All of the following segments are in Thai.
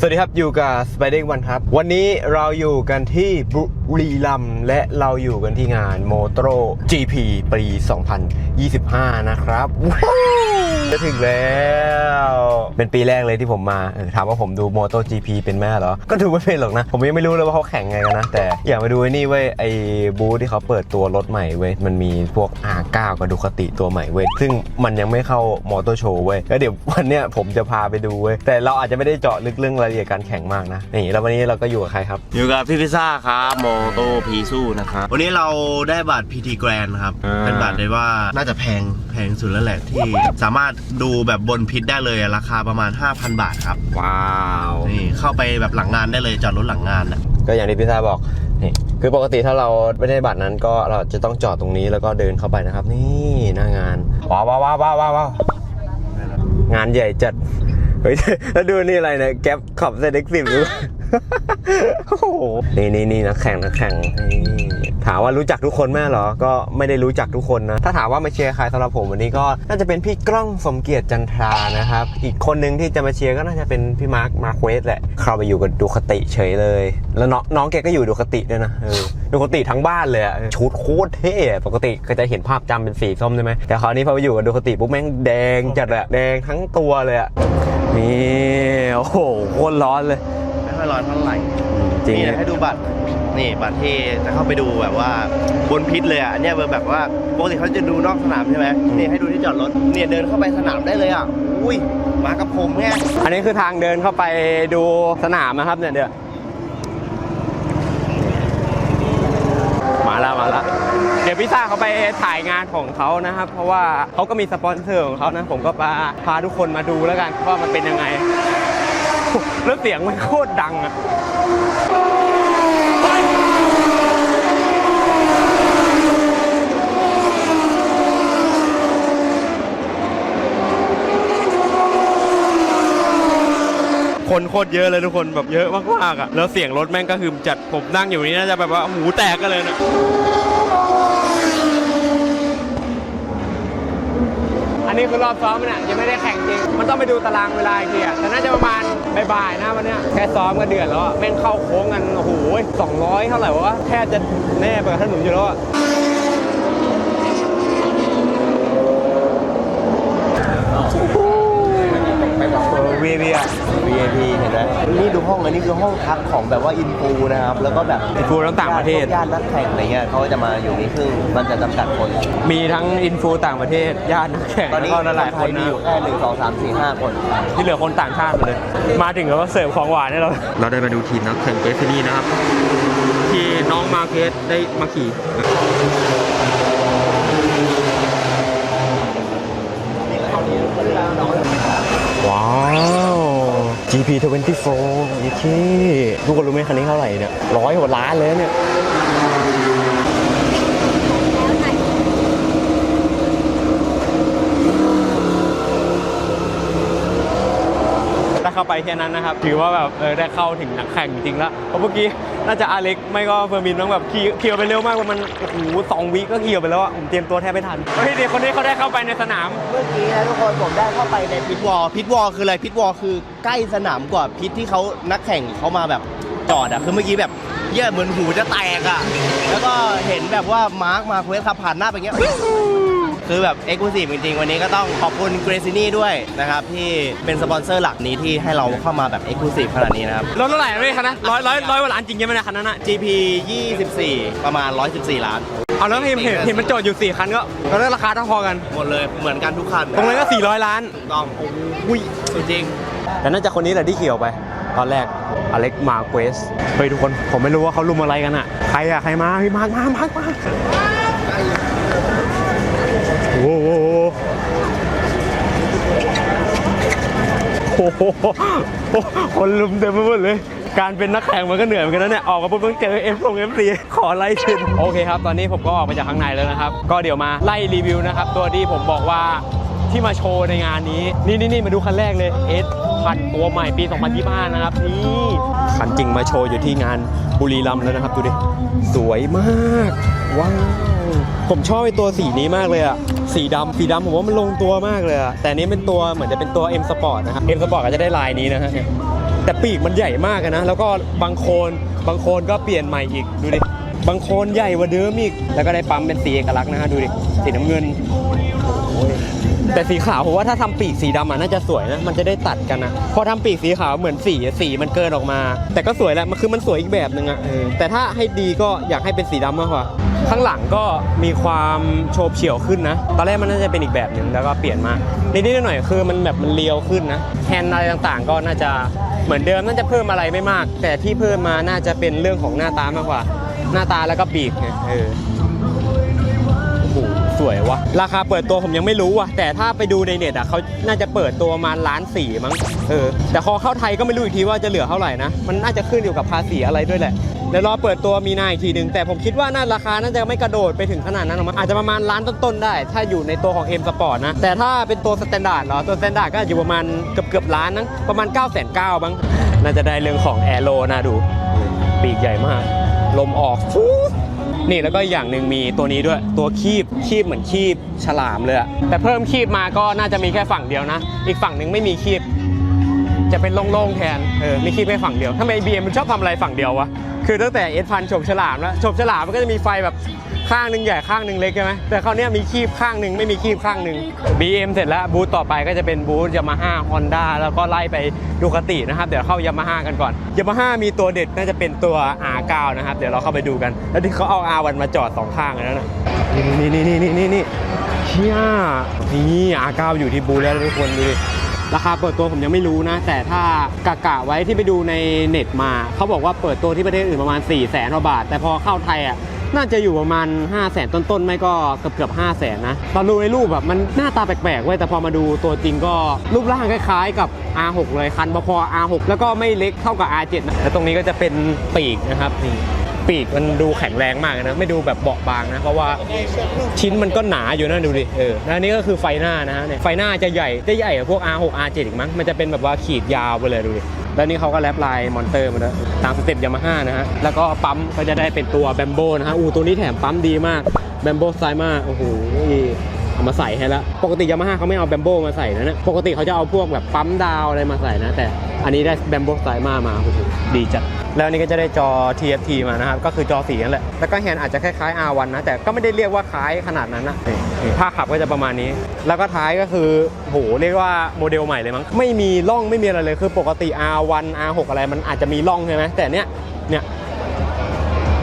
สวัสดีครับ อยู่กับสไปเดอร์วันครับ วันนี้เราอยู่กันที่บุรีรัมย์และเราอยู่กันที่งานโมโตร GP ปี 2025 นะครับว้าว จะถึงแล้ว เป็นปีแรกเลยที่ผมมาเออถามว่าผมดู m o t o GP เป็นแม่เหรอ ก็ดูไม่เป็นหรอกนะ ผมยังไม่รู้เลยว่าเขาแข่งไงกันนะ แต่อยากไปดูไอ้นี่เว้ยไอ้บูธที่เขาเปิดตัวรถใหม่เว้ย มันมีพวก R9 กับดูคติตัวใหม่เว้ย ซึ่งมันยังไม่เข้ามอเตอร์โชว์เว้ย แล้วเดี๋ยววันเนี้ยผมจะพาไปดูเว้ย แต่เราอาจจะไม่ได้เจาะลึกเรื่องรายละเอียดการแข่งมากนะ นี่แล้ววันนี้เราก็อยู่กับใครครับ อยู่กับพี่พิซซ่าครับโมโตพีซูนะครับ วันนี้เราได้บัตร PT Grand ครับ อ่า เป็นบัตรเลยว่าน่าจะแพงแพงสุดแล้วแหละที่สามารถดูแบบบนพิษได้เลยราคาประมาณ 5,000 บาทครับ ว้าวนี่เข้าไปแบบหลังงานได้เลยจอดรถหลังงานนะก็อย่างที่พี่ซาบอกนี่คือปกติถ้าเราไม่ได้บัตรนั้นก็เราจะต้องจอดตรงนี้แล้วก็เดินเข้าไปนะครับ นี่หน้างานว้าวว้าวว้าวว้าวว้าวงานใหญ่จัดเฮ้ยแล้วดูนี่อะไรเนี่ยแก๊ปขับเซเด็กสิบดู โอ้โหนี่นี่นี่นักแข่งนักแข่งนี่ถามว่ารู้จักทุกคนไหมเหรอ ก็ไม่ได้รู้จักทุกคนนะ ถ้าถามว่ามาเชียร์ใครสำหรับผมวันนี้ก็น่าจะเป็นพี่กล้องสมเกียรติจันทรานะครับ อีกคนหนึ่งที่จะมาเชียร์ก็น่าจะเป็นพี่มาร์คมาควสแหละ เข้าไปอยู่กับดูคติเฉยเลย แล้วน้องน้องแกก็อยู่ดูคติด้วยนะดูคติทั้งบ้านเลยชุดโคตรเท่ปกติก็จะเห็นภาพจำเป็นสีส้มใช่ไหมแต่คราวนี้พอไปอยู่กับดูคติปุ๊บแม่งแดงจัดเลยอะแดงทั้งตัวเลยอะนี่โอ้โหโคตรร้อนเลย ค่อยร้อนเท่าไหร่จริงนี่นะให้ดูบัตรนี่บัตรที่จะเข้าไปดูแบบว่าบนพิษเลยอะอันเนี่ยแบบว่าปกติเขาจะดูนอกสนามใช่ไหมนี่ให้ดูที่จอดรถเนี่ยเดินเข้าไปสนามได้เลยอะอุ้ยมากับผมไงอันนี้คือทางเดินเข้าไปดูสนามนะครับเนี่ยเดี๋ยวมาแล้วมาแล้วเดี๋ยวพี่ซ่าเขาไปถ่ายงานของเขานะครับ เพราะว่าเขาก็มีสปอนเซอร์ของเขานะ ผมก็พาพาทุกคนมาดูแล้วกันว่ามันเป็นยังไง แล้วเสียงมันโคตรดังอะคนโคตรเยอะเลยทุกคนแบบเยอะมากๆอะแล้วเสียงรถแม่งก็คือจัดผมนั่งอยู่นี่น่าจะแบบว่าหูแตกกันเลยนะ นนี้คือรอบซ้อมเนี่ยยังไม่ได้แข่งจริง มันต้องไปดูตารางเวลาอีกทีอะแต่น่าจะประมาณบ่ายๆนะวันเนี้ยแค่ซ้อมก็เดือดแล้วอะแม่งเข้าโค้งกันโอ้โหสองร้อยเท่าไหร่วะแค่จะแน่ไปกับถนนอยู่แล้วอะ VIP อะ VIP เห็นไหมนี่ดูห้องอันนี้คือห้องพักของแบบว่าอินฟูนะครับ แล้วก็แบบอินฟูทั้งต่างประเทศ ญาตินักแข่งอะไรเงี้ยเขาก็จะมาอยู่นี่ซึ่งมันจะจำกัดคน มีทั้งอินฟูต่างประเทศ ญาตินักแข่งตอนแล้วนี้ก็หลายๆคนมีนะ อยู่แค่หนึ่งสองสามสี่ห้าคน ที่เหลือคนต่างชาติหมดเลย มาถึงแล้วก็เสิร์ฟของหวานให้เรา เราได้มาดูทีมนักแข่งเกสนี่นะครับ ที่น้องมาเกสได้มาขี่ ว้าว GP 24ยี่ที่ทุกคนรู้ไหมคันนี้เท่าไหร่เนี่ยร้อยกว่าล้านเลยเนี่ย เข้าไปแค่นั้นนะครับ ถือว่าแบบเออได้เข้าถึงนักแข่งจริงๆแล้วเพราะเมื่อกี้น่าจะอาเล็กไม่ก็เฟอร์มินต้องแบบเขี่ขี่ไปเร็วมากว่ามันโอ้โหสองวิก็เขี่ไปแล้วอะผมเตรียมตัวแทบไม่ทันเฮ้ยเด็กคนนี้เขาได้เข้าไปในสนาม เมื่อกี้นะทุกคนผมได้เข้าไปในพิทวอลพิทวอลคืออะไรพิทวอลคือใกล้สนามกว่าพิทที่เขานักแข่งเขามาแบบจอดอะคือเมื่อกี้แบบเหี้ยเหมือนหูจะแตกอะแล้วก็เห็นแบบว่ามาร์คมาเควสขับผ่านหน้าไปเงี้ย คือแบบเอ็กซ์คลูซีฟจริงๆ วันนี้ก็ต้องขอบคุณเกรซินี่ด้วยนะครับ ที่เป็นสปอนเซอร์หลักนี้ที่ให้เราเข้ามาแบบเอ็กซ์คลูซีฟขนาดนี้นะครับ รถเท่าไหร่ไม่คันนะร้อยร้อยร้อยกว่าล้านจริงใช่ไหมเนะคันนั้นอะ GP 24 ประมาณ 114 ล้าน เอาแล้วเห็นเห็นเห็นมันจอดอยู่4คันก็ก็ได้ราคาเท่าพอกัน หมดเลยเหมือนกันทุกคันตรงนั้นก็400 ล้าน ถูกต้องโอ้ยสุดจริงแต่น่าจะคนนี้แหละที่ขี่ออกไป ตอนแรกอเล็กมาเควสเฮ้ยทุกคนผมไม่รู้ว่าเขาลุมอะไรกันอะใครอะใครมาพี่มาร์คมามาร์คมา โอ้โหคนลุมเต็มไปหมดเลย การเป็นนักแข่งมันก็เหนื่อยเหมือนกันนะเนี่ย ออกมาปุ๊บต้องเจอเอฟลงเอฟซีขอไล่ชินโอเคครับ ตอนนี้ผมก็ออกมาจากข้างในแล้วนะครับ ก็เดี๋ยวมาไล่รีวิวนะครับ ตัวที่ผมบอกว่าที่มาโชว์ในงานนี้ นี่นี่นี่มาดูคันแรกเลยเอสพันตัวใหม่ปี 2025 นะครับนี่คันจริงมาโชว์อยู่ที่งานบุรีรัมย์แล้วนะครับ ดูดิ สวยมาก ว้าว ผมชอบไอ้ตัวสีนี้มากเลยอะ สีดำสีดำผมว่ามันลงตัวมากเลยอะแต่อันนี้เป็นตัวเหมือนจะเป็นตัว M Sport นะครับ M Sport ก็จะได้ลายนี้นะฮะเนี่ยแต่ปีกมันใหญ่มากอะนะ แล้วก็บางโคนบางโคนก็เปลี่ยนใหม่อีกดูดิบางโคนใหญ่กว่าเดิมอีก แล้วก็ได้ปั๊มเป็นสีเอกลักษณ์นะฮะดูดิสีน้ำเงินโอ้ย แต่สีขาวผมว่าถ้าทำปีกสีดำอะน่าจะสวยนะ มันจะได้ตัดกันนะพอทำปีกสีขาวเหมือนสีสีมันเกินออกมา แต่ก็สวยแหละมันคือมันสวยอีกแบบหนึ่งอะเออแต่ถ้าให้ดีก็อยากให้เป็นสีดำมากกว่าข้างหลังก็มีความโฉบเฉี่ยวขึ้นนะ ตอนแรกมันน่าจะเป็นอีกแบบหนึ่งแล้วก็เปลี่ยนมานิดๆหน่อยๆคือมันแบบมันเลียวขึ้นนะแฮนด์อะไรต่างๆ ก็น่าจะเหมือนเดิมน่าจะเพิ่มอะไรไม่มาก แต่ที่เพิ่มมาน่าจะเป็นเรื่องของหน้าตามากกว่า หน้าตาแล้วก็ปีกไงเออโอ้โห สวยวะราคาเปิดตัวผมยังไม่รู้ว่ะแต่ถ้าไปดูในเน็ตอะเขาน่าจะเปิดตัวประมาณล้านสี่มั้งเออแต่พอเข้าไทยก็ไม่รู้อีกทีว่าจะเหลือเท่าไหร่นะมันน่าจะขึ้นอยู่กับภาษีอะไรด้วยแหละเดี๋ยวรอเปิดตัวมีนาอีกทีหนึ่งแต่ผมคิดว่าน่าราคาน่าจะไม่กระโดดไปถึงขนาดนั้นหรอกมั้งอาจจะประมาณล้านต้นๆได้ ถ้าอยู่ในตัวของ M Sport นะแต่ถ้าเป็นตัวสแตนดาร์ดเหรอตัวสแตนดาร์ดก็อยู่ประมาณเกือบเกือบล้านนะประมาณ9 9 0 0 0บ้างน่าจะได้เรื่องของแอโรนะดู ปีกใหญ่มาก ลมออกฟู๊ นี่แล้วก็อย่างหนึ่งมีตัวนี้ด้วย ตัวคีบคีบเหมือนคีบฉลามเลยอะแต่เพิ่มคีบมาก็น่าจะมีแค่ฝั่งเดียวนะ อีกฝั่งหนึ่งไม่มีคีบ จะเป็นโล่งๆแทนเออไม่คีบแค่ฝั่งเดียวทำไมบีเอ็มมันชอบทำอะไรฝั่งเดียววะคือตั้งแต่เอสพันฉบฉลามแล้วฉบฉลามมันก็จะมีไฟแบบ ข้างหนึ่งใหญ่ข้างหนึ่งเล็กใช่ไหมแต่คราวเนี้ยมีคีบข้างหนึ่งไม่มีคีบข้างหนึ่ง BM เสร็จแล้วบูธต่อไปก็จะเป็นบูธยามาฮ่าฮอนด้าแล้วก็ไล่ไปดูคตินะครับ เดี๋ยวเข้ายามาฮ่ากันก่อนยามาฮ่ามีตัวเด็ดน่าจะเป็นตัว R9 นะครับ เดี๋ยวเราเข้าไปดูกัน แล้วที่เขาเอา R1 มาจอดสองข้างอันนั้นนะนี่นี่นี่นี่นี่นี่เชี่ยนี่ R9 อยู่ที่บูธแล้วทุกคนดูดิราคาเปิดตัวผมยังไม่รู้นะ แต่ถ้ากะกะไว้ที่ไปดูในเน็ตมา เขาบอกว่าเปิดตัวที่ประเทศอื่นประมาณ4 0 0แสนกว่าบาท แต่พอเข้าไทยอะ น่าจะอยู่ประมาณ 5 0 0แสนต้นๆ ไม่ก็เกือบเกือบ5 0 0แสนนะ ตอนดูในรูปแบบมันหน้าตาแปลกๆเว้ยแต่พอมาดูตัวจริงก็รูปร่างคล้ายๆ กับ R6 เลยคันพอๆ R6 แล้วก็ไม่เล็กเท่ากับ R7 นะแล้วตรงนี้ก็จะเป็นปีกนะครับนี่ปีกมันดูแข็งแรงมากนะไม่ดูแบบเบาบางนะเพราะว่าชิ้นมันก็หนาอยู่นะดูดิเออแล้วนนี้ก็คือไฟหน้านะฮะเนี่ยไฟหน้าจะใหญ่จะใหญ่กว่าพวก R6 R7 อีกมั้งมันจะเป็นแบบว่าขีดยาวไปเลยดูดิ แล้วนี่เขาก็แรปลายมอนเตอร์มาด้วยตามสเต็ปยามาฮ่านะฮะ แล้วก็ปั๊มก็จะได้เป็นตัวแบมโบนะฮะ อู้ตัวนี้แถมปั๊มดีมากแบมโบไซมาโอ้โหเอามาใส่ให้แล้ว ปกติยามาฮ่าเขาไม่เอาแบมโบมาใส่นะเนี่ยปกติเขาจะเอาพวกแบบปั๊มดาวอะไรมาใส่นะ แต่อันนี้ได้แบมโบไซมามาโอ้โหดีจัด แล้วนนี้ก็จะได้จอ TFT มานะครับ ก็คือจอสีนั่นแหละ แล้วก็แฮนด์อาจจะคล้ายๆ R1 นะ แต่ก็ไม่ได้เรียกว่าคล้ายขนาดนั้นนะนี่นี่ภาขับก็จะประมาณนี้ แล้วก็ท้ายก็คือโหเรียกว่าโมเดลใหม่เลยมั้ง ไม่มีร่องไม่มีอะไรเลย คือปกติ R1 R6 อะไรมันอาจจะมีร่องใช่ไหมแต่เนี้ย เนี่ย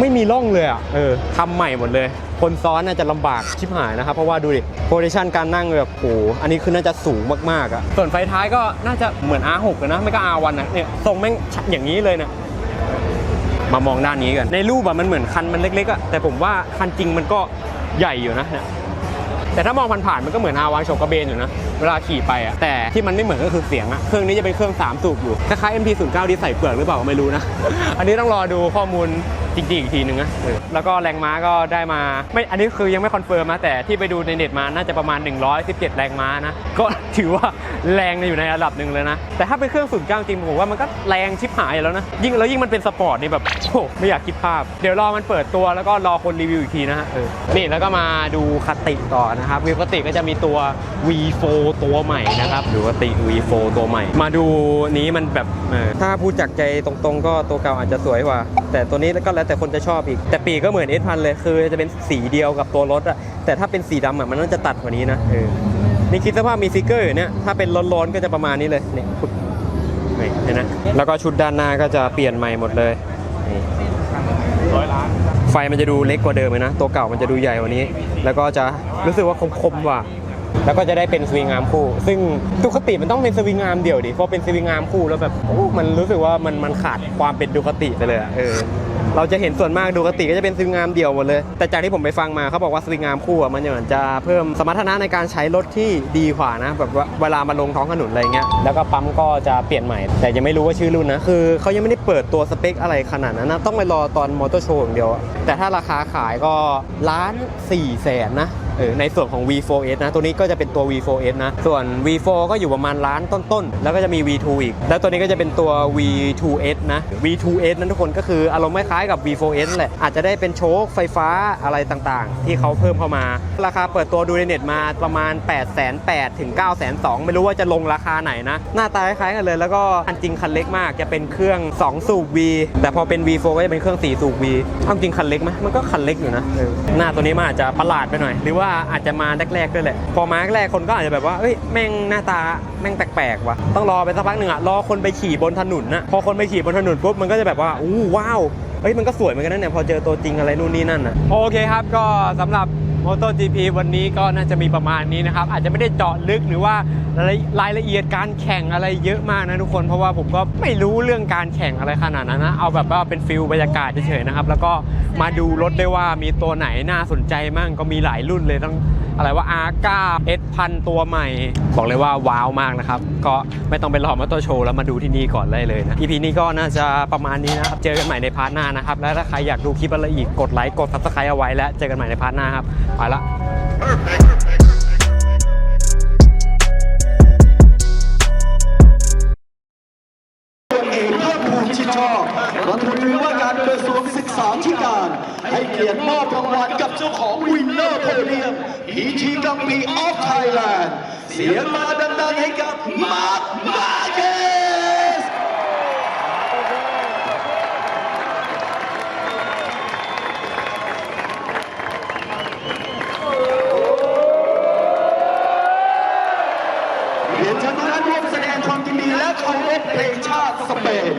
ไม่มีร่องเลยอะ เออทำใหม่หมดเลย คนซ้อนน่าจะลำบากชิบหายนะครับ เพราะว่าดูดิ โพซิชันการนั่งแบบโหอันนี้คือน่าจะสูงมากๆอะ ส่วนไฟท้ายก็น่าจะเหมือน R6 นะ ไม่ก็ R1 นะ เนี่ย ทรงแม่งอย่างนี้เลยเนี่ย มามองด้านนี้กัน ในรูปอะมันเหมือนคันมันเล็กๆอะแต่ผมว่าคันจริงมันก็ใหญ่อยู่นะเนี่ยแต่ถ้ามองผ่านๆมันก็เหมือนอาวางโชกกระเบนอยู่นะเวลาขี่ไปอะแต่ที่มันไม่เหมือนก็คือเสียงอะเครื่องนี้จะเป็นเครื่อง3สูบอยู่คล้ายๆ MT09 ที่ใส่เปลือกหรือเปล่าไม่รู้นะ อันนี้ต้องรอดูข้อมูลจริงๆอีกทีนึงนะแล้วก็แรงม้าก็ได้มาไม่อันนี้คือยังไม่คอนเฟิร์มนะแต่ที่ไปดูในเน็ตมาน่าจะประมาณ 117 แรงม้านะ ก็ถือว่าแรงอยู่ในระดับหนึ่งเลยนะ แต่ถ้าเป็นเครื่องสูบก้างจริงผมว่ามันก็แรงชิบหายแล้วนะ ยิ่งแล้วยิ่งมันเป็นสปอร์ตนี่แบบโอ้ไม่อยากคิดภาพ เดี๋ยวรอมันเปิดตัวแล้วก็รอคนรีวิวอีกทีนะฮะเออนี่แล้วก็มาดูคติต่อนะครับวิวคติก็จะมีตัว V4 ตัวใหม่นะครับดูคติ V4 ตัวใหม่ มาดูนี้มันแบบเออถ้าพูดจากใจตรงๆ ก็ตัวเก่าอาจจะสวยกว่า แต่ตัวนี้ก็แล้วแต่คนจะชอบอีก แต่ปีกก็เหมือน S1000 เลย คือจะเป็นสีเดียวกับตัวรถอะแต่ถ้าเป็นสีดำอะมันน่าจะตัดกว่านี้นะเออนี่คิดสภาพมีสติกเกอร์อยู่เนี่ย ถ้าเป็นร้อนๆก็จะประมาณนี้เลยนี่ปึ๊บเห็นไหมแล้วก็ชุดด้านหน้าก็จะเปลี่ยนใหม่หมดเลยไฟมันจะดูเล็กกว่าเดิมเลยนะ ตัวเก่ามันจะดูใหญ่กว่านี้ แล้วก็จะรู้สึกว่าคมๆกว่า แล้วก็จะได้เป็นสวิงอาร์มคู่ ซึ่งตุคติมันต้องเป็นสวิงอาร์มเดี่ยวดิเพราะเป็นสวิงอาร์มคู่แล้วแบบโอ้มันรู้สึกว่ามันมันขาดความเป็นดูคติไปเลยอะเออเราจะเห็นส่วนมากดูคติก็จะเป็นสวิงอามเดี่ยวหมดเลย แต่จากที่ผมไปฟังมาเขาบอกว่าสวิงอามคู่อะมันเหมือนจะเพิ่มสมรรถนะในการใช้รถที่ดีกว่านะแบบว่าเวลามาลงท้องถนนอะไรเงี้ยแล้วก็ปั๊มก็จะเปลี่ยนใหม่ แต่ยังไม่รู้ว่าชื่อรุ่นนะ คือเขายังไม่ได้เปิดตัวสเปคอะไรขนาดนั้นนะ ต้องไปรอตอนมอเตอร์โชว์อย่างเดียว แต่ถ้าราคาขายก็ล้านสี่แสนนะ เออในส่วนของ V4S นะ ตัวนี้ก็จะเป็นตัว V4S นะ ส่วน V4 ก็อยู่ประมาณล้านต้นๆ แล้วก็จะมี V2 อีก แล้วตัวนี้ก็จะเป็นตัว V2S นะ V2S นั้นทุกคนก็คืออารมณ์คล้ายกับ V4S แหละ อาจจะได้เป็นโชคไฟฟ้าอะไรต่างๆ ที่เขาเพิ่มเข้ามา ราคาเปิดตัวดูในเน็ตมาประมาณ 8 8 0 0 0ถึง9 2 0 0 ไม่รู้ว่าจะลงราคาไหนนะ หน้าตาคล้ายๆกันเลย แล้วก็อันจริงคันเล็กมาก จะเป็นเครื่อง 2 สูบ V แต่พอเป็น V4 ก็จะเป็นเครื่อง 4 สูบ V เอาจริงคันเล็กไหมมันก็คันเล็กอยู่นะหน้าตัวนี้มันอาจจะประหลาดไปหน่อยหรือว่าว่าอาจจะมาแรกๆด้วยแหละ พอมาแรกคนก็อาจจะแบบว่าเอ้ยแม่งหน้าตาแม่งแปลกๆว่ะต้องรอไปสักพักหนึ่งอะรอคนไปขี่บนถนนนะพอคนไปขี่บนถนนปุ๊บมันก็จะแบบว่าอู้ว้าวเฮ้ยมันก็สวยเหมือนกันนะเนี่ยพอเจอตัวจริงอะไรนู่นนี่นั่นอะโอเคครับก็สำหรับ MotoGP วันนี้ก็น่าจะมีประมาณนี้นะครับ อาจจะไม่ได้เจาะลึกหรือว่ารายละเอียดการแข่งอะไรเยอะมากนะทุกคน เพราะว่าผมก็ไม่รู้เรื่องการแข่งอะไรขนาดนั้นนะเอาแบบว่าเป็นฟิลบรรยากาศเฉยๆนะครับ แล้วก็มาดูรถได้ว่ามีตัวไหนน่าสนใจมั่งก็มีหลายรุ่นเลยทั้งอะไรว่า R9 S พันตัวใหม่ บอกเลยว่าว้าวมากนะครับ ก็ไม่ต้องไปรอมอเตอร์โชว์แล้วมาดูที่นี่ก่อนได้เลยนะ EP นี้ก็น่าจะประมาณนี้นะครับ เจอกันใหม่ในพาร์ทหน้านะครับ และถ้าใครอยากดูคลิปอะไรอีกกดไลค์กด subscribe เอาไว้แล้วเจอกันใหม่ในพาร์ทหน้าครับไปละตัว ยมพีทีกัมปีออฟไทยแลนด์เสียงมาดังๆให้กับมาร์คมาเกสเรียนเชิญทุกท่านร่วมแสดงความยินดีและเคารพเพลงชาติสเปน